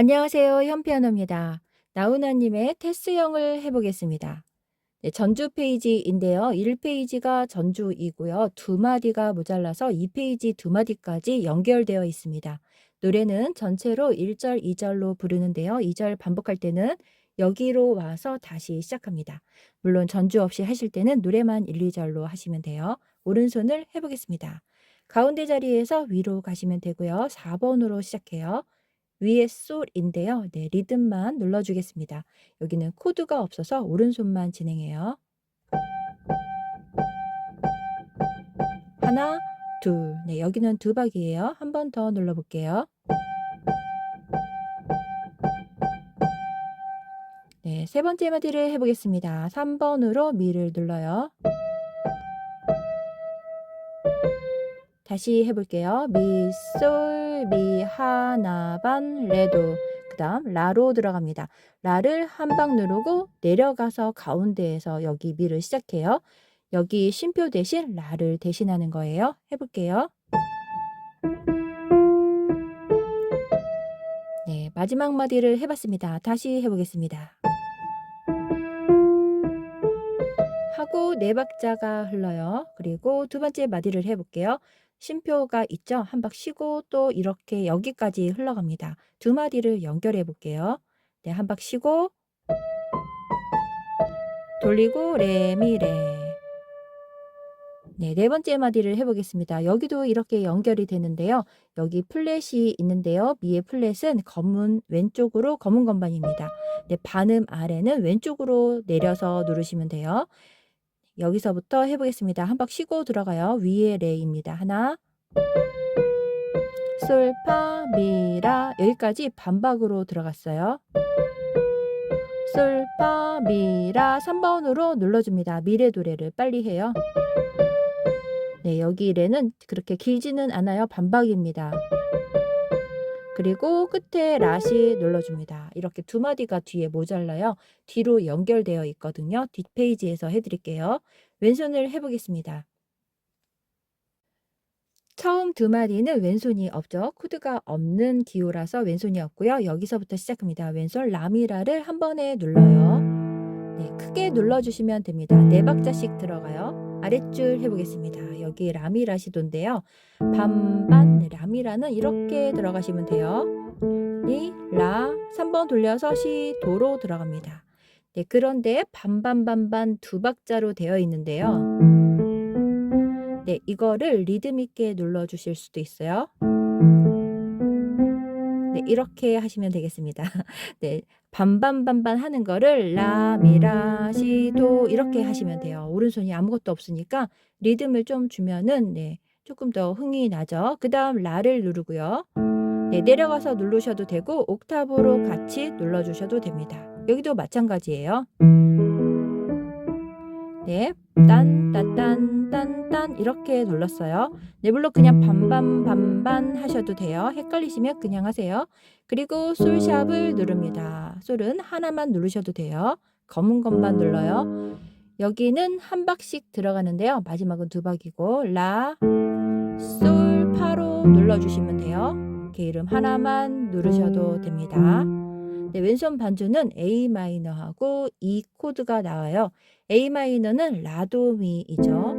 안녕하세요. 현피아노입니다. 나훈아님의 테스형을 해보겠습니다. 네, 전주 페이지인데요. 1페이지가 전주이고요. 두 마디가 모자라서 2페이지 두 마디까지 연결되어 있습니다. 노래는 전체로 1절, 2절로 부르는데요. 2절 반복할 때는 여기로 와서 다시 시작합니다. 물론 전주 없이 하실 때는 노래만 1, 2절로 하시면 돼요. 오른손을 해보겠습니다. 가운데 자리에서 위로 가시면 되고요. 4번으로 시작해요. 위에 솔인데요. 네, 리듬만 눌러주겠습니다. 여기는 코드가 없어서 오른손만 진행해요. 하나, 둘. 네, 여기는 두 박이에요. 한 번 더 눌러볼게요. 네, 세 번째 마디를 해보겠습니다. 3번으로 미를 눌러요. 다시 해볼게요. 미, 솔, 미, 하나, 반, 레도. 그 다음 라로 들어갑니다. 라를 한 방 누르고 내려가서 가운데에서 여기 미를 시작해요. 여기 쉼표 대신 라를 대신하는 거예요. 해볼게요. 네, 마지막 마디를 해봤습니다. 다시 해보겠습니다. 하고 네 박자가 흘러요. 그리고 두 번째 마디를 해볼게요. 쉼표가 있죠? 한박 쉬고 또 이렇게 여기까지 흘러갑니다. 두 마디를 연결해 볼게요. 네, 한박 쉬고 돌리고 레미레 네, 네 번째 마디를 해보겠습니다. 여기도 이렇게 연결이 되는데요. 여기 플랫이 있는데요. 미의 플랫은 검은 왼쪽으로 검은 건반입니다. 네, 반음 아래는 왼쪽으로 내려서 누르시면 돼요. 여기서부터 해보겠습니다. 한박 쉬고 들어가요. 위에 레입니다. 하나 솔, 파, 미, 라 여기까지 반박으로 들어갔어요. 솔, 파, 미, 라 3번으로 눌러줍니다. 미래 도래를 빨리 해요. 네, 여기 레는 그렇게 길지는 않아요. 반박입니다. 그리고 끝에 라시 눌러줍니다. 이렇게 두 마디가 뒤에 모자라요. 뒤로 연결되어 있거든요. 뒷페이지에서 해드릴게요. 왼손을 해보겠습니다. 처음 두 마디는 왼손이 없죠. 코드가 없는 기호라서 왼손이 없고요. 여기서부터 시작합니다. 왼손 라미라를 한 번에 눌러요. 네, 크게 눌러주시면 됩니다. 네 박자씩 들어가요. 아랫줄 해보겠습니다. 여기 라미라시도인데요. 반반 네, 라미라는 이렇게 들어가시면 돼요. 리, 라 3번 돌려서 시, 도로 들어갑니다. 네, 그런데 반반반반 두 박자로 되어 있는데요. 네, 이거를 리듬 있게 눌러 주실 수도 있어요. 네, 이렇게 하시면 되겠습니다. 네, 반반반반 하는 거를 라, 미, 라, 시, 도 이렇게 하시면 돼요. 오른손이 아무것도 없으니까 리듬을 좀 주면은 네, 조금 더 흥이 나죠. 그 다음 라를 누르고요. 네, 내려가서 누르셔도 되고 옥타브로 같이 눌러주셔도 됩니다. 여기도 마찬가지예요. 네, 딴, 딴, 딴, 딴, 딴 이렇게 눌렀어요. 네, 물론 그냥 반반, 반반 하셔도 돼요. 헷갈리시면 그냥 하세요. 그리고 솔샵을 누릅니다. 솔은 하나만 누르셔도 돼요. 검은 것만 눌러요. 여기는 한 박씩 들어가는데요. 마지막은 두 박이고 라, 솔, 파로 눌러주시면 돼요. 이름 하나만 누르셔도 됩니다. 네, 왼손 반주는 A 마이너하고 E 코드가 나와요. A 마이너는 라도미이죠.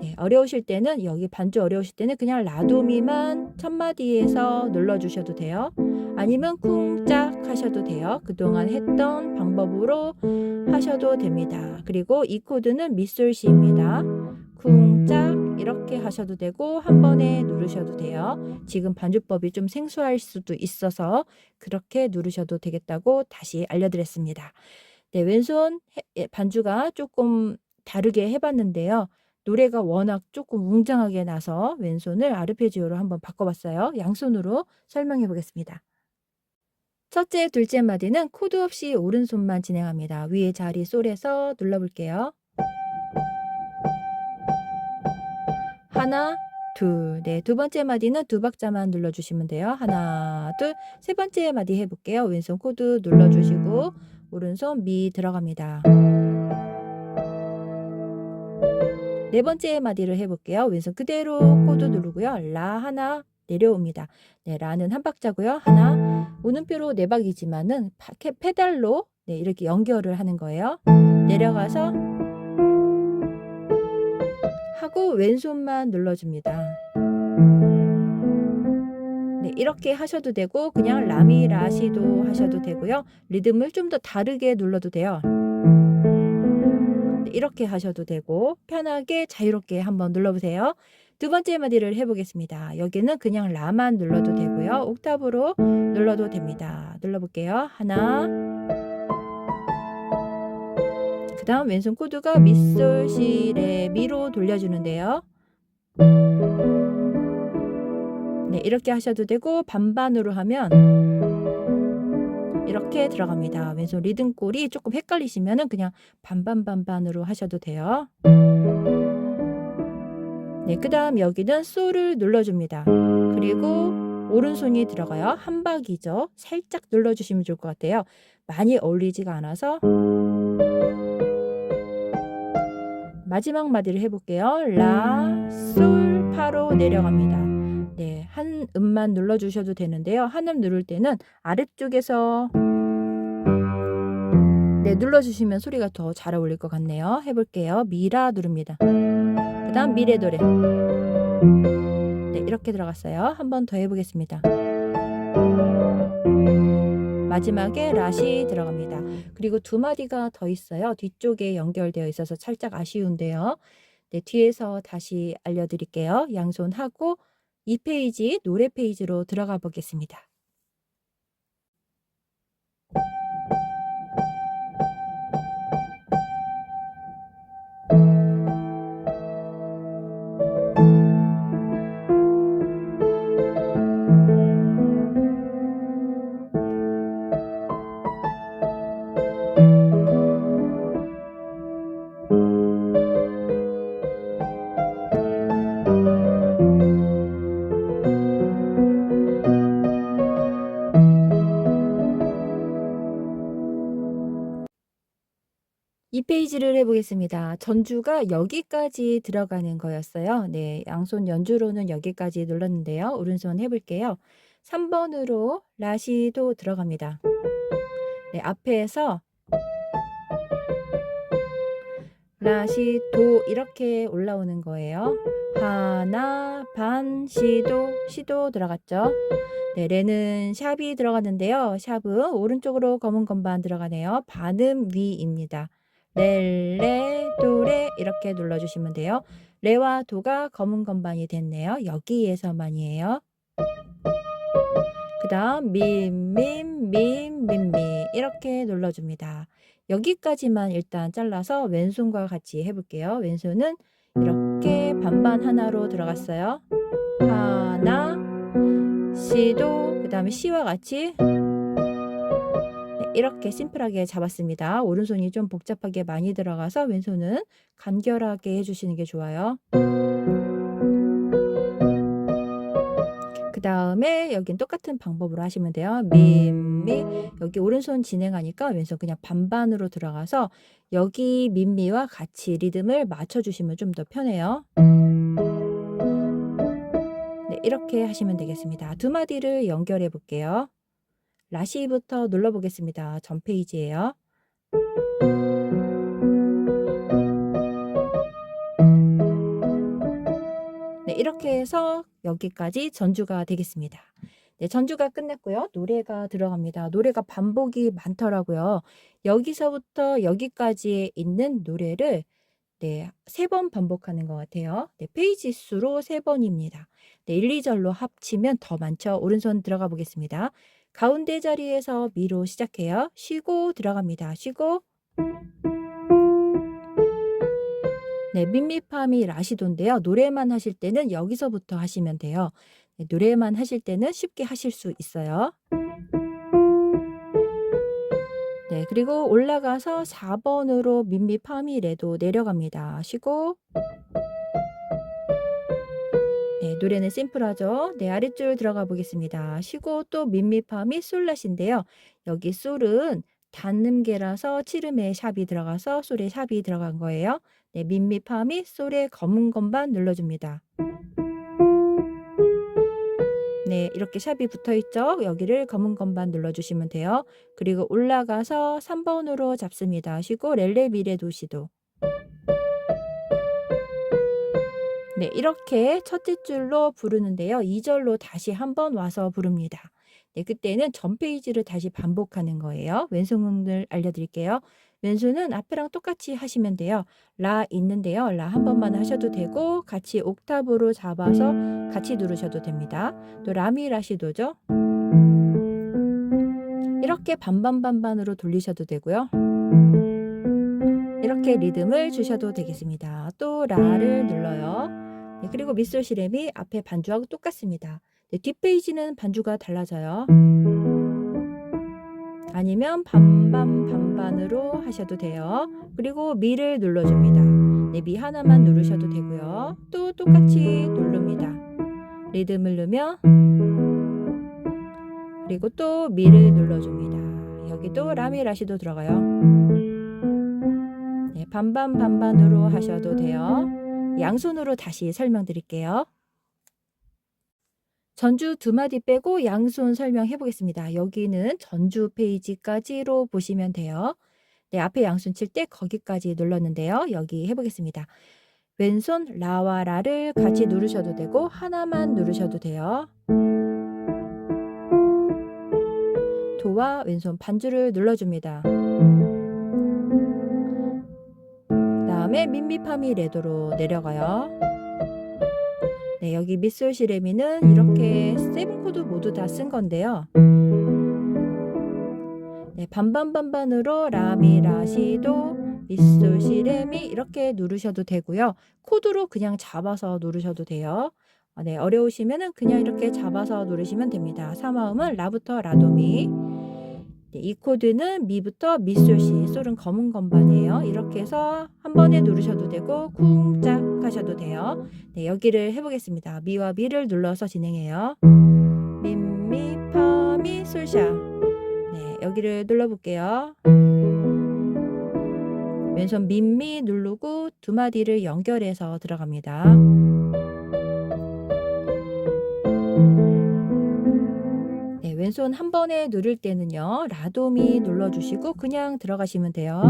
네, 어려우실 때는 여기 반주 어려우실 때는 그냥 라도미만 첫 마디에서 눌러주셔도 돼요. 아니면 쿵짝 하셔도 돼요. 그동안 했던 방법으로 하셔도 됩니다. 그리고 이 코드는 미솔시입니다. 쿵짝 이렇게 하셔도 되고 한 번에 누르셔도 돼요. 지금 반주법이 좀 생소할 수도 있어서 그렇게 누르셔도 되겠다고 다시 알려드렸습니다. 네, 왼손 예, 반주가 조금 다르게 해봤는데요. 노래가 워낙 조금 웅장하게 나서 왼손을 아르페지오로 한번 바꿔봤어요. 양손으로 설명해 보겠습니다. 첫째, 둘째 마디는 코드 없이 오른손만 진행합니다. 위에 자리 솔에서 눌러볼게요. 하나, 둘, 네, 두 번째 마디는 두 박자만 눌러주시면 돼요. 하나, 둘, 세 번째 마디 해볼게요. 왼손 코드 눌러주시고 오른손 미 들어갑니다. 네 번째 마디를 해볼게요. 왼손 그대로 코드 누르고요. 라 하나, 내려옵니다. 네, 라는 한 박자고요. 하나, 오는표로 네 박이지만은 페달로 네, 이렇게 연결을 하는 거예요. 내려가서 하고 왼손만 눌러줍니다. 네, 이렇게 하셔도 되고 그냥 라미 라시도 하셔도 되고요. 리듬을 좀 더 다르게 눌러도 돼요. 네, 이렇게 하셔도 되고 편하게 자유롭게 한번 눌러보세요. 두 번째 마디를 해보겠습니다. 여기는 그냥 라만 눌러도 되고요. 옥타브로 눌러도 됩니다. 눌러볼게요. 하나 그 다음 왼손 코드가 미솔 시레 미로 돌려주는데요. 네, 이렇게 하셔도 되고 반반으로 하면 이렇게 들어갑니다. 왼손 리듬골이 조금 헷갈리시면은 그냥 반반 반반으로 하셔도 돼요. 네, 그 다음 여기는 솔을 눌러줍니다. 그리고 오른손이 들어가요. 한 박이죠. 살짝 눌러주시면 좋을 것 같아요. 많이 어울리지가 않아서 마지막 마디를 해볼게요. 라, 솔, 파로 내려갑니다. 네, 한 음만 눌러주셔도 되는데요. 한 음 누를 때는 아래쪽에서 네, 눌러주시면 소리가 더 잘 어울릴 것 같네요. 해볼게요. 미라 누릅니다. 그 다음 미레 도레. 네, 이렇게 들어갔어요. 한 번 더 해보겠습니다. 마지막에 라시 들어갑니다. 그리고 두 마디가 더 있어요. 뒤쪽에 연결되어 있어서 살짝 아쉬운데요. 네, 뒤에서 다시 알려드릴게요. 양손 하고 2페이지 노래 페이지로 들어가 보겠습니다. 이 페이지를 해보겠습니다. 전주가 여기까지 들어가는 거였어요. 네, 양손 연주로는 여기까지 눌렀는데요. 오른손 해볼게요. 3번으로 라시도 들어갑니다. 네, 앞에서 라시 도 이렇게 올라오는 거예요. 하나 반 시도 시도 들어갔죠. 네, 레는 샵이 들어갔는데요. 샵은 오른쪽으로 검은 건반 들어가네요. 반음 위입니다. 레레 도레 이렇게 눌러주시면 돼요. 레와 도가 검은 건반이 됐네요. 여기에서만이에요. 그 다음 민민민민미 이렇게 눌러줍니다. 여기까지만 일단 잘라서 왼손과 같이 해볼게요. 왼손은 이렇게 반반 하나로 들어갔어요. 하나 시도 그 다음에 시와 같이 네, 이렇게 심플하게 잡았습니다. 오른손이 좀 복잡하게 많이 들어가서 왼손은 간결하게 해주시는 게 좋아요. 그 다음에 여긴 똑같은 방법으로 하시면 돼요. 민미 여기 오른손 진행하니까 왼손 그냥 반반으로 들어가서 여기 민미와 같이 리듬을 맞춰주시면 좀 더 편해요. 네, 이렇게 하시면 되겠습니다. 두 마디를 연결해 볼게요. 라시부터 눌러보겠습니다. 전 페이지예요. 네, 이렇게 해서 여기까지 전주가 되겠습니다. 네, 전주가 끝났고요. 노래가 들어갑니다. 노래가 반복이 많더라고요. 여기서부터 여기까지에 있는 노래를 네, 세 번 반복하는 것 같아요. 네, 페이지 수로 세 번입니다. 네, 1, 2절로 합치면 더 많죠. 오른손 들어가 보겠습니다. 가운데 자리에서 미로 시작해요. 쉬고 들어갑니다. 쉬고 네, 민미파미 라시도인데요. 노래만 하실 때는 여기서부터 하시면 돼요. 네, 노래만 하실 때는 쉽게 하실 수 있어요. 네, 그리고 올라가서 4번으로 민미파미 레도 내려갑니다. 쉬고 네, 노래는 심플하죠. 네, 아랫줄 들어가 보겠습니다. 쉬고 또 민미파미 솔라시인데요. 여기 솔은 단음계라서 칠음에 샵이 들어가서 솔에 샵이 들어간 거예요. 네, 민미파미 솔에 검은 건반 눌러줍니다. 이렇게 샵이 붙어 있죠? 여기를 검은 건반 눌러주시면 돼요. 그리고 올라가서 3번으로 잡습니다. 쉬고 렐레 미래 도시도. 네, 이렇게 첫째 줄로 부르는데요. 2절로 다시 한번 와서 부릅니다. 네, 그때는 전 페이지를 다시 반복하는 거예요. 왼손을 알려드릴게요. 왼손은 앞에랑 똑같이 하시면 돼요. 라 있는데요. 라 한 번만 하셔도 되고 같이 옥타브로 잡아서 같이 누르셔도 됩니다. 또 라미라시도죠. 이렇게 반반반반으로 돌리셔도 되고요. 이렇게 리듬을 주셔도 되겠습니다. 또 라를 눌러요. 네, 그리고 미솔 시렘이 앞에 반주하고 똑같습니다. 네, 뒷페이지는 반주가 달라져요. 아니면 반반 반반으로 하셔도 돼요. 그리고 미를 눌러줍니다. 네, 미 하나만 누르셔도 되고요. 또 똑같이 누릅니다. 리듬을 누르며 그리고 또 미를 눌러줍니다. 여기도 라미라시도 들어가요. 네, 반반 반반으로 하셔도 돼요. 양손으로 다시 설명드릴게요. 전주 두 마디 빼고 양손 설명해 보겠습니다. 여기는 전주 페이지까지로 보시면 돼요. 네, 앞에 양손 칠 때 거기까지 눌렀는데요. 여기 해보겠습니다. 왼손 라와 라를 같이 누르셔도 되고 하나만 누르셔도 돼요. 도와 왼손 반주를 눌러줍니다. 다음에 민미파미 레도로 내려가요. 네, 여기 미솔 시 레미는 이렇게 세븐 코드 모두 다 쓴 건데요. 네, 반반반반으로 라미 라시도 미솔 시 레미 이렇게 누르셔도 되고요. 코드로 그냥 잡아서 누르셔도 돼요. 아, 네, 어려우시면은 그냥 이렇게 잡아서 누르시면 됩니다. 사마음은 라부터 라도미. 네, 이 코드는 미부터 미솔시, 솔은 검은 건반이에요. 이렇게 해서 한 번에 누르셔도 되고 쿵짝 하셔도 돼요. 네, 여기를 해보겠습니다. 미와 미를 눌러서 진행해요. 민, 미, 파, 미, 솔샤. 네, 여기를 눌러볼게요. 왼손 민, 미 누르고 두 마디를 연결해서 들어갑니다. 왼손 한 번에 누를 때는요. 라도미 눌러주시고 그냥 들어가시면 돼요.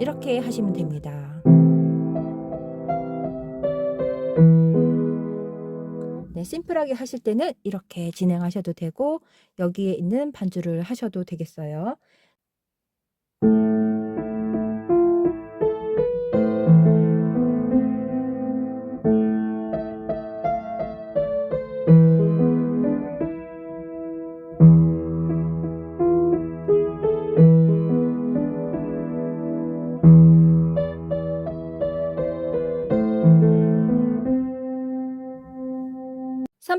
이렇게 하시면 됩니다. 네, 심플하게 하실 때는 이렇게 진행하셔도 되고 여기에 있는 반주를 하셔도 되겠어요.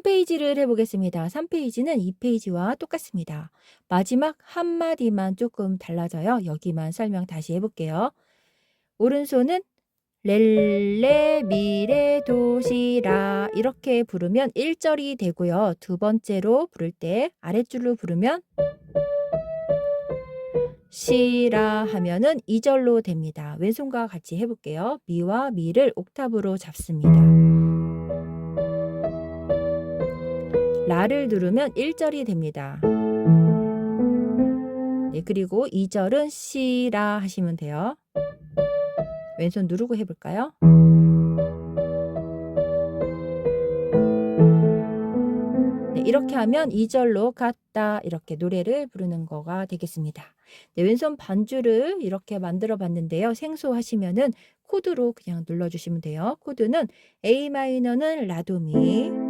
삼페이지를 해보겠습니다. 3페이지는 2페이지와 똑같습니다. 마지막 한마디만 조금 달라져요. 여기만 설명 다시 해볼게요. 오른손은 렐레 미레 도시라 이렇게 부르면 1절이 되고요. 두 번째로 부를 때 아랫줄로 부르면 시라 하면은 2절로 됩니다. 왼손과 같이 해볼게요. 미와 미를 옥탑으로 잡습니다. 라를 누르면 1절이 됩니다. 네, 그리고 2절은 시라 하시면 돼요. 왼손 누르고 해볼까요? 네, 이렇게 하면 2절로 갔다 이렇게 노래를 부르는 거가 되겠습니다. 네, 왼손 반주를 이렇게 만들어 봤는데요. 생소하시면은 코드로 그냥 눌러주시면 돼요. 코드는 A 마이너는 라도미,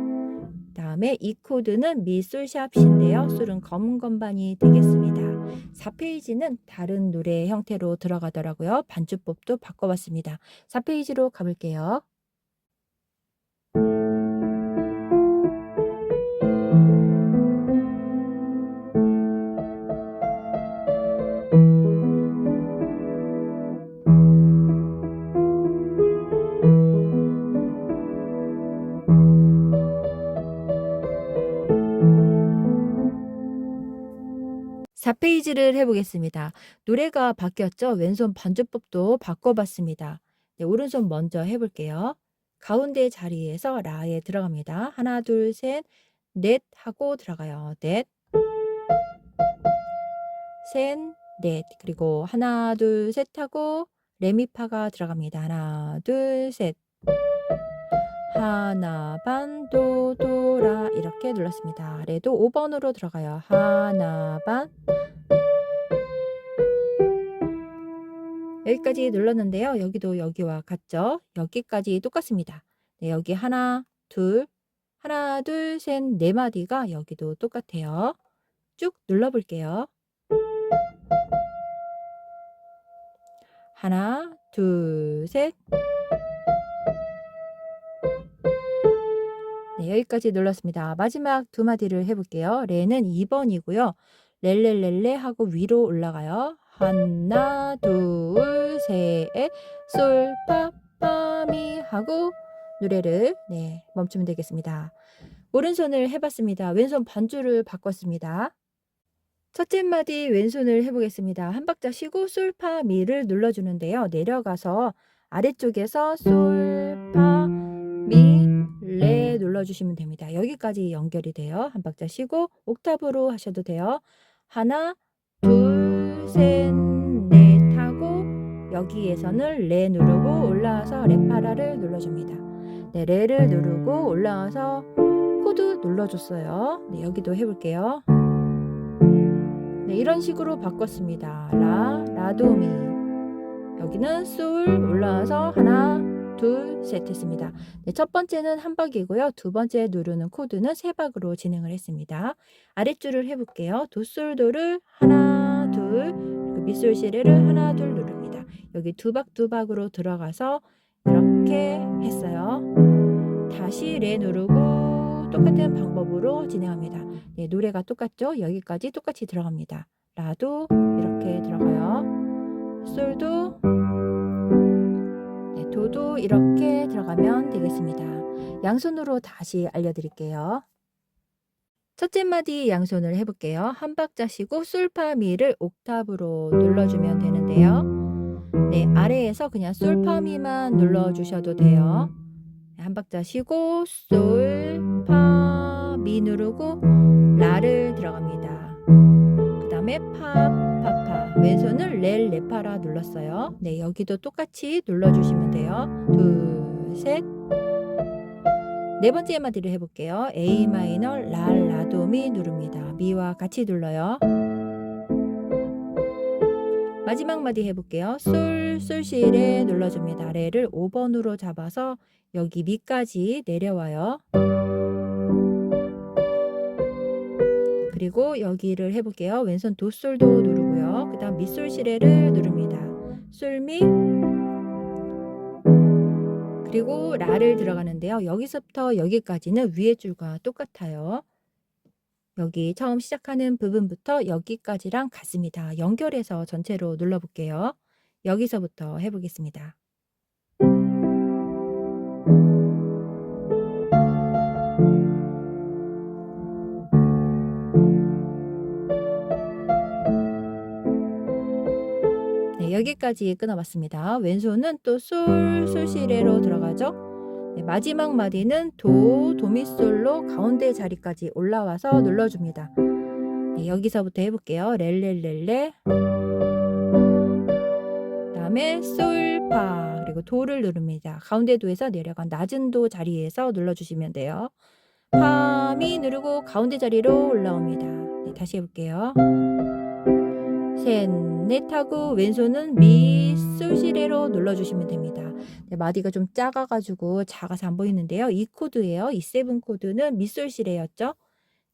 다음에 이 코드는 미솔샵인데요. 솔은 검은 건반이 되겠습니다. 4페이지는 다른 노래 형태로 들어가더라고요. 반주법도 바꿔봤습니다. 4페이지로 가볼게요. 사 페이지를 해보겠습니다. 노래가 바뀌었죠? 왼손 반주법도 바꿔봤습니다. 네, 오른손 먼저 해볼게요. 가운데 자리에서 라에 들어갑니다. 하나, 둘, 셋, 넷 하고 들어가요. 넷, 셋, 넷. 그리고 하나, 둘, 셋 하고 레미파가 들어갑니다. 하나, 둘, 셋. 하나, 반, 도, 도, 라 이렇게 눌렀습니다. 레도 5번으로 들어가요. 하나, 반. 여기까지 눌렀는데요. 여기도 여기와 같죠? 여기까지 똑같습니다. 네, 여기 하나, 둘, 하나, 둘, 셋, 네 마디가 여기도 똑같아요. 쭉 눌러볼게요. 하나, 둘, 셋. 네, 여기까지 눌렀습니다. 마지막 두 마디를 해볼게요. 레는 2번이고요. 렐렐렐레 하고 위로 올라가요. 하나, 둘, 셋, 솔, 파, 파, 미 하고 노래를 네, 멈추면 되겠습니다. 오른손을 해봤습니다. 왼손 반주를 바꿨습니다. 첫째 마디 왼손을 해보겠습니다. 한 박자 쉬고 솔, 파, 미를 눌러주는데요. 내려가서 아래쪽에서 솔, 눌러주시면 됩니다. 여기까지 연결이 돼요. 한 박자 쉬고 옥탑으로 하셔도 돼요. 하나, 둘, 셋, 넷 하고 여기에서는 레 누르고 올라와서 레파라를 눌러줍니다. 네, 레를 누르고 올라와서 코드 눌러줬어요. 네, 여기도 해볼게요. 네, 이런 식으로 바꿨습니다. 라, 라도미. 여기는 솔 올라와서 하나, 둘, 셋 했습니다. 네, 첫 번째는 한 박이고요. 두 번째 누르는 코드는 세 박으로 진행을 했습니다. 아랫줄을 해볼게요. 도솔도를 하나, 둘, 그리고 밑솔시레를 하나, 둘 누릅니다. 여기 두 박 두 박으로 들어가서 이렇게 했어요. 다시 레 누르고 똑같은 방법으로 진행합니다. 네, 노래가 똑같죠? 여기까지 똑같이 들어갑니다. 라도 이렇게 들어가요. 솔도 네, 도도 이렇게 들어가면 되겠습니다. 양손으로 다시 알려드릴게요. 첫째 마디 양손을 해볼게요. 한 박자 쉬고 솔파미를 옥탑으로 눌러주면 되는데요. 네, 아래에서 그냥 솔파미만 눌러주셔도 돼요. 네, 한 박자 쉬고 솔 파 미 누르고 라를 들어갑니다. 그 다음에 파, 파 파 왼손을 렐, 레파라 눌렀어요. 네, 여기도 똑같이 눌러주시면 돼요. 둘, 셋. 네 번째 마디를 해볼게요. A 마이너, 라, 라도, 미 누릅니다. 미와 같이 눌러요. 마지막 마디 해볼게요. 솔, 솔시 레 눌러줍니다. 레를 5번으로 잡아서 여기 미까지 내려와요. 그리고 여기를 해볼게요. 왼손 도솔도 누르고요. 그 다음 미솔시레를 누릅니다. 솔미 그리고 라를 들어가는데요. 여기서부터 여기까지는 위에 줄과 똑같아요. 여기 처음 시작하는 부분부터 여기까지랑 같습니다. 연결해서 전체로 눌러볼게요. 여기서부터 해보겠습니다. 여기까지 끊어봤습니다. 왼손은 또 솔, 솔시레로 들어가죠. 네, 마지막 마디는 도, 도미솔로 가운데 자리까지 올라와서 눌러줍니다. 네, 여기서부터 해볼게요. 렐렐렐레 다음에 솔파 그리고 도를 누릅니다. 가운데 도에서 내려간 낮은 도 자리에서 눌러주시면 돼요. 파미 누르고 가운데 자리로 올라옵니다. 네, 다시 해볼게요. 하고 왼손은 미, 솔시레로 눌러주시면 됩니다. 네, 마디가 좀 작아가지고 작아서 안 보이는데요. 이 코드예요. 이 세븐 코드는 미, 솔시레였죠.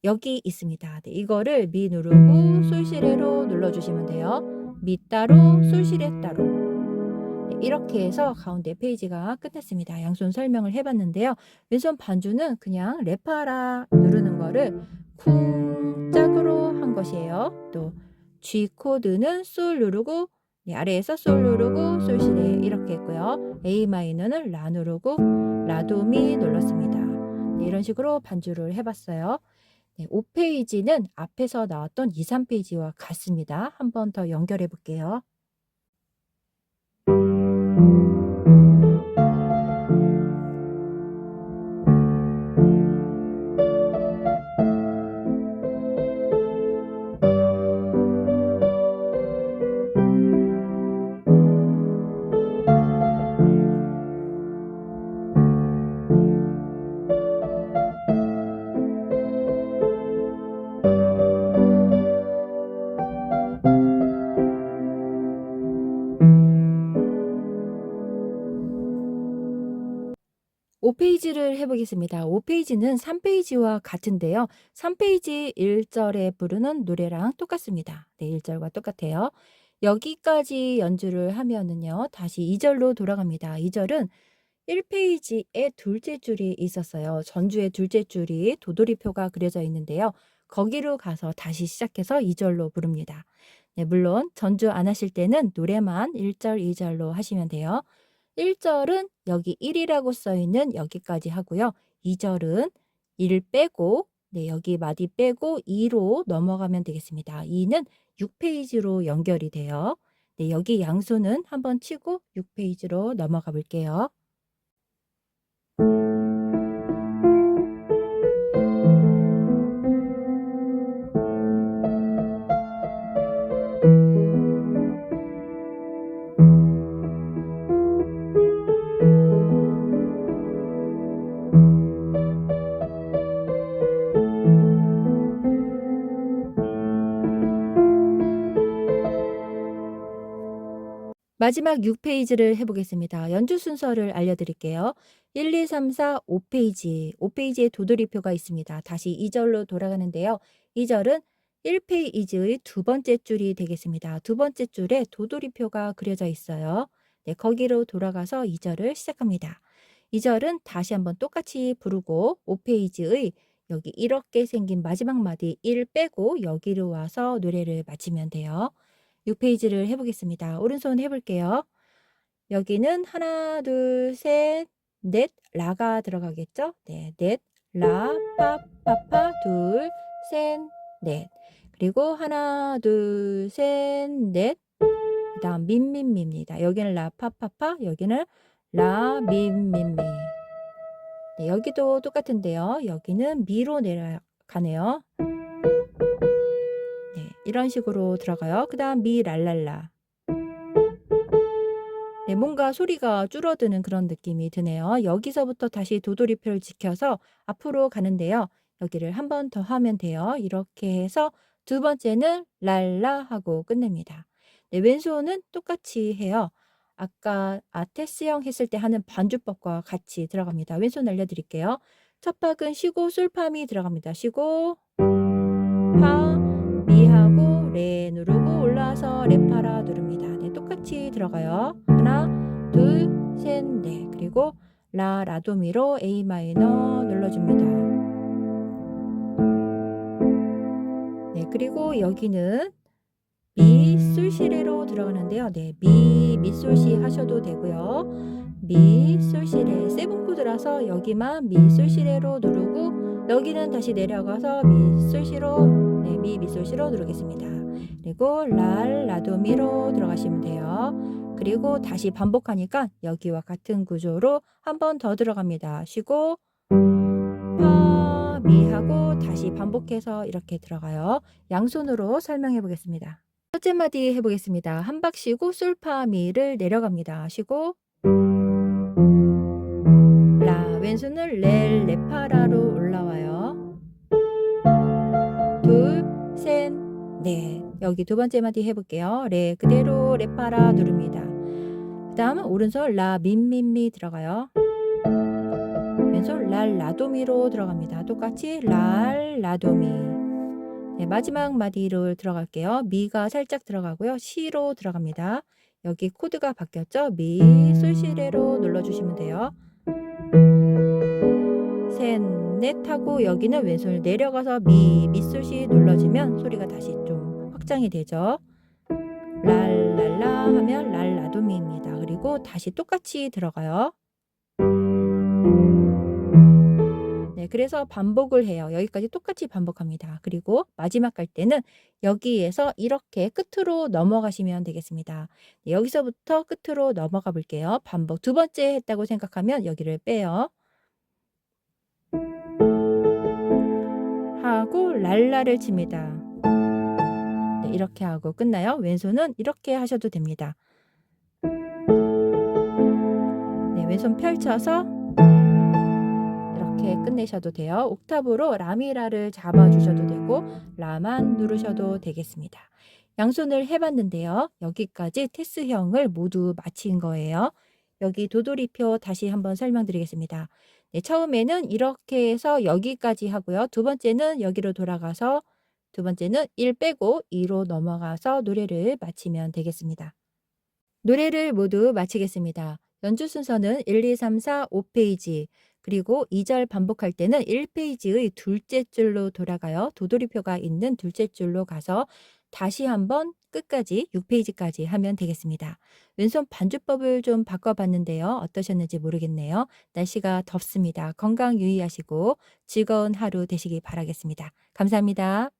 여기 있습니다. 네, 이거를 미 누르고 솔시레로 눌러주시면 돼요. 미 따로, 솔시레 따로. 네, 이렇게 해서 가운데 페이지가 끝났습니다. 양손 설명을 해봤는데요. 왼손 반주는 그냥 레파라 누르는 거를 쿵 짝으로 한 것이에요. 또 G 코드는 솔 누르고 네, 아래에서 솔 누르고 솔시레 이렇게 했고요. A 마이너는 라 누르고 라도미 눌렀습니다. 네, 이런 식으로 반주를 해봤어요. 네, 5페이지는 앞에서 나왔던 2, 3페이지와 같습니다. 한 번 더 연결해 볼게요. 해보겠습니다. 5페이지는 3페이지와 같은데요. 3페이지 1절에 부르는 노래랑 똑같습니다. 네, 1절과 똑같아요. 여기까지 연주를 하면은요. 다시 2절로 돌아갑니다. 2절은 1페이지에 둘째 줄이 있었어요. 전주의 둘째 줄이 도돌이표가 그려져 있는데요. 거기로 가서 다시 시작해서 2절로 부릅니다. 네, 물론 전주 안 하실 때는 노래만 1절, 2절로 하시면 돼요. 1절은 여기 1이라고 써 있는 여기까지 하고요. 2절은 1 빼고 네, 여기 마디 빼고 2로 넘어가면 되겠습니다. 2는 6페이지로 연결이 돼요. 네, 여기 양손은 한번 치고 6페이지로 넘어가 볼게요. 마지막 6페이지를 해보겠습니다. 연주 순서를 알려드릴게요. 1, 2, 3, 4, 5페이지. 5페이지에 도돌이표가 있습니다. 다시 2절로 돌아가는데요. 2절은 1페이지의 두 번째 줄이 되겠습니다. 두 번째 줄에 도돌이표가 그려져 있어요. 네, 거기로 돌아가서 2절을 시작합니다. 2절은 다시 한번 똑같이 부르고 5페이지의 여기 이렇게 생긴 마지막 마디 1 빼고 여기로 와서 노래를 마치면 돼요. 6페이지를 해보겠습니다. 오른손 해볼게요. 여기는 하나, 둘, 셋, 넷, 라가 들어가겠죠? 네, 넷, 라, 파, 파파, 둘, 셋, 넷. 그리고 하나, 둘, 셋, 넷. 그 다음 민민미입니다. 여기는 라, 파, 파파, 여기는 라, 민민미. 네, 여기도 똑같은데요. 여기는 미로 내려가네요. 네, 이런 식으로 들어가요. 그 다음 미 랄랄라. 네, 뭔가 소리가 줄어드는 그런 느낌이 드네요. 여기서부터 다시 도돌이표를 지켜서 앞으로 가는데요. 여기를 한 번 더 하면 돼요. 이렇게 해서 두 번째는 랄라 하고 끝냅니다. 네, 왼손은 똑같이 해요. 아까 아테스형 했을 때 하는 반주법과 같이 들어갑니다. 왼손 알려드릴게요. 첫 박은 쉬고 솔파미 들어갑니다. 쉬고 파 미하고 레 누르고 올라서 레파라 누릅니다. 네, 똑같이 들어가요. 하나, 둘, 셋, 넷. 그리고 라 라도미로 A 마이너 눌러줍니다. 네, 그리고 여기는 미, 솔, 시레로 들어가는데요. 네, 미, 미, 솔, 시 하셔도 되고요. 미, 솔, 시레, 세븐 코드라서 여기만 미, 솔, 시레로 누르고 여기는 다시 내려가서 미, 솔, 시로, 네, 미, 미, 솔, 시로 누르겠습니다. 그리고 랄, 라도, 미로 들어가시면 돼요. 그리고 다시 반복하니까 여기와 같은 구조로 한 번 더 들어갑니다. 쉬고 파, 미 하고 다시 반복해서 이렇게 들어가요. 양손으로 설명해 보겠습니다. 첫째 마디 해보겠습니다. 한 박 쉬고 솔파 미를 내려갑니다. 쉬고 라 왼손을 레 레파라로 올라와 셋, 넷. 여기 두 번째 마디 해볼게요. 레 그대로 레파라 누릅니다. 그 다음은 오른손 라 민민미 들어가요. 왼손 랄 라도미로 들어갑니다. 똑같이 랄 라도미. 네, 마지막 마디로 들어갈게요. 미가 살짝 들어가고요. 시로 들어갑니다. 여기 코드가 바뀌었죠? 미, 솔시레로 눌러주시면 돼요. 셋, 넷 하고 여기는 왼손을 내려가서 미, 미솔시 눌러주면 소리가 다시 좀 확장이 되죠. 랄랄라 하면 랄라도미입니다. 그리고 다시 똑같이 들어가요. 네, 그래서 반복을 해요. 여기까지 똑같이 반복합니다. 그리고 마지막 갈 때는 여기에서 이렇게 끝으로 넘어가시면 되겠습니다. 네, 여기서부터 끝으로 넘어가 볼게요. 반복 두 번째 했다고 생각하면 여기를 빼요. 하고 랄라를 칩니다. 네, 이렇게 하고 끝나요. 왼손은 이렇게 하셔도 됩니다. 네, 왼손 펼쳐서 이렇게 끝내셔도 돼요. 옥탑으로 라미라를 잡아주셔도 되고 라만 누르셔도 되겠습니다. 양손을 해봤는데요. 여기까지 테스형을 모두 마친 거예요. 여기 도돌이표 다시 한번 설명드리겠습니다. 네, 처음에는 이렇게 해서 여기까지 하고요. 두 번째는 여기로 돌아가서 두 번째는 1 빼고 2로 넘어가서 노래를 마치면 되겠습니다. 노래를 모두 마치겠습니다. 연주 순서는 1, 2, 3, 4, 5페이지 그리고 2절 반복할 때는 1페이지의 둘째 줄로 돌아가요. 도돌이표가 있는 둘째 줄로 가서 다시 한번 끝까지 6페이지까지 하면 되겠습니다. 왼손 반주법을 좀 바꿔봤는데요. 어떠셨는지 모르겠네요. 날씨가 덥습니다. 건강 유의하시고 즐거운 하루 되시기 바라겠습니다. 감사합니다.